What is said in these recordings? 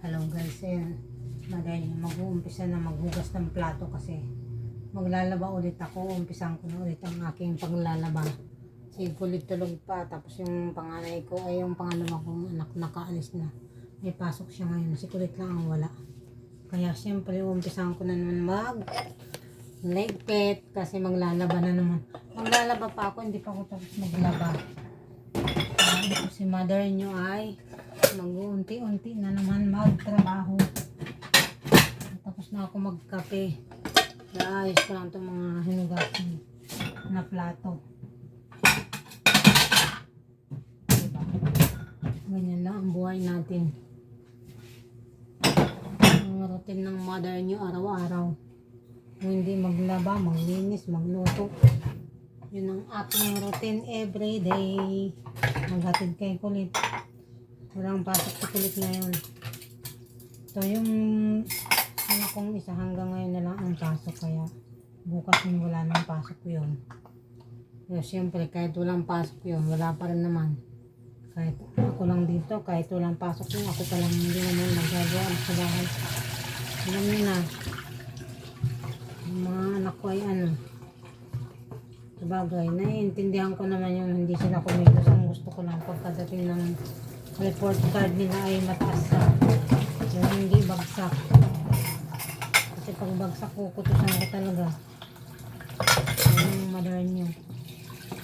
Hello guys, ayan. Madali, mag-uumpisa na maghugas ng plato kasi maglalaba ulit ako. Umpisan ko na ulit ang aking paglalaba. Si kulit tulog pa, tapos yung panganay ko ay yung pangalawa kong anak nakaalis na. May pasok siya ngayon, si kulit lang ang wala. Kaya siyempre umpisan ko na naman mag ligpit kasi maglalaba na naman. Maglalaba pa ako, hindi pa ako tapos maglaba. Si mother nyo ay mag-unti-unti na naman magtrabaho. Tapos na ako magkape. Naayos ko lang itong mga hinugasan na plato. Diba? Ganyan lang ang buhay natin. Ang routine ng mother nyo araw-araw. Kung hindi maglaba, maglinis, magluto. Yun ang aking routine everyday. Maghatid kay kulit. Walang pasok sa kulit ngayon. So yung ano kong isa hanggang ngayon na lang ang pasok kaya bukas yung wala nang pasok yun. Pero siyempre kahit walang pasok yun, wala pa rin naman. Kahit ako lang dito, kahit walang pasok yun, ako pa lang hindi naman nagagawa sa bahay. Alam niyo na, mga anak ko ay ano, Sabagay, naiintindihan ko naman yung hindi sila kumilos. Ang gusto ko lang pagkadating ng report card nila ay mataas sa yung hindi bagsak. Kasi pag bagsak ko, kutusan ko talaga. Yung mother nyo.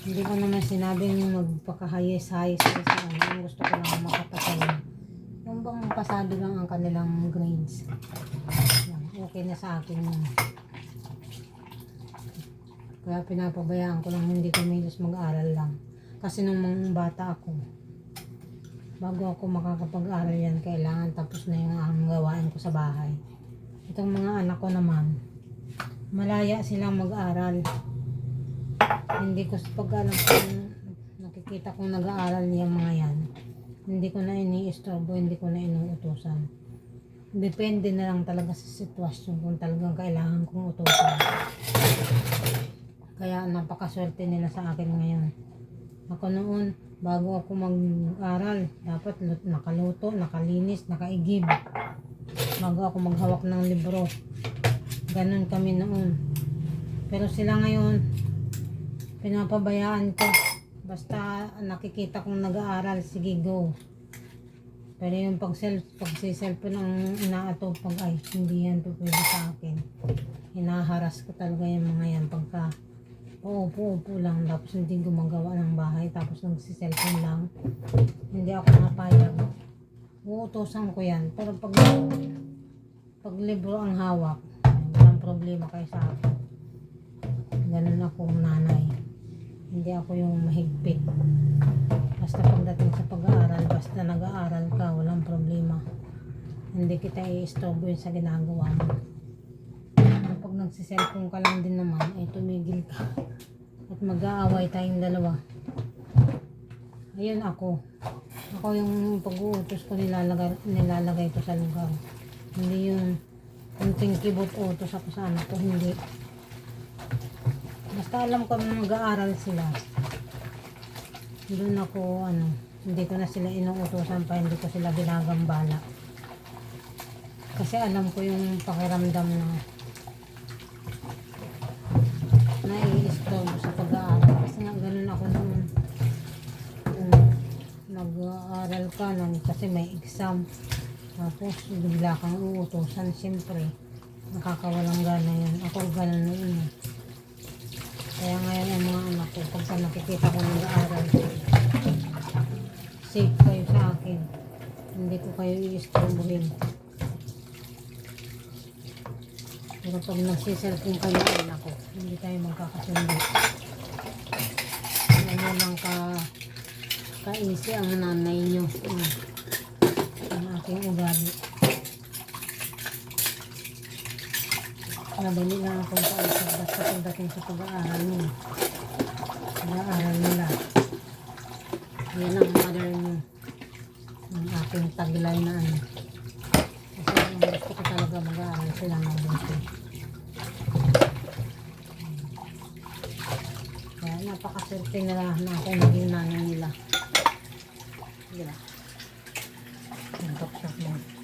Hindi ko naman sinabing magpaka-highest-highest sa ano. Gusto ko lang makapasal. Yung bang pasado lang ang kanilang grades. Okay na sa akin yun. Kaya pinapabayaan ko lang hindi kumilos mag-aral lang. Kasi nung mga bata ako, bago ako makakapag-aral yan, kailangan tapos na yung ang gawain ko sa bahay. Itong mga anak ko naman, malaya silang mag-aral. Hindi ko pag alam kung nakikita kong nag-aaral niya mga yan, hindi ko na iniistorbo, hindi ko na inuutusan. Depende na lang talaga sa sitwasyon kung talagang kailangan kong utusan. Kaya napakaswerte nila sa akin ngayon. Ako noon, bago ako mag-aral, dapat lut- nakaluto, nakalinis, nakaigib. Bago ako maghawak ng libro. Ganon kami noon. Pero sila ngayon, pinapabayaan ko. Basta nakikita kong nag-aaral, sige go. Pero yung pag self, pag si cellphone ang inaatog pag ay, hindi yan po pwede sa akin. Hinaharas ko talaga yung mga yan pagka uupo-upo lang. Tapos hindi gumagawa ng bahay. Tapos nagsiselfone lang. Hindi ako napayag. Uutosan ko yan. Pero pag pag libro ang hawak walang problema kayo sa akin. Ganun akong nanay. Hindi ako yung mahigpit. Basta pagdating sa pag-aaral basta nag-aaral ka walang problema. Hindi kita yun sa ginagawa mo pag nagsiselfone ka lang din naman, eh tumigil ka. At mag-aaway tayong dalawa. Ayun ako. Ako yung pag-uutos ko nilalagay, nilalagay ko sa lugar. Hindi yung kunting kibot utos ako sa anak ko, hindi. Basta alam ko mag-aaral sila. Doon ako, ano, hindi ko na sila inuutosan pa, hindi ko sila ginagambala. Kasi alam ko yung pakiramdam na nag-aaral ka nang kasi may exam. Tapos bigla kang uutosan. Siyempre, nakakawalang gana yan. Ako ganun eh. Kaya ngayon ang mga anak ko, pagka nakikita ko nag-aaral, safe kayo sa akin. Hindi ko kayo i-istorbohin. Pero pag nagsiselfone kayo, ay nako, hindi tayo magkakasundo. Ganyan lang ka ka-easy ang nanay nyo. Mm. Ang aking ugali. Madali lang akong kausap basta pagdating sa pag-aaral nyo. Pag-aaral nila. Yan ang mother nyo. Ang aking taglay na ano. Kasi gusto ko talaga mag-aaral sila ng. Kaya napakaswerte na na ako naging nanay nila. Diba? Top shot mo.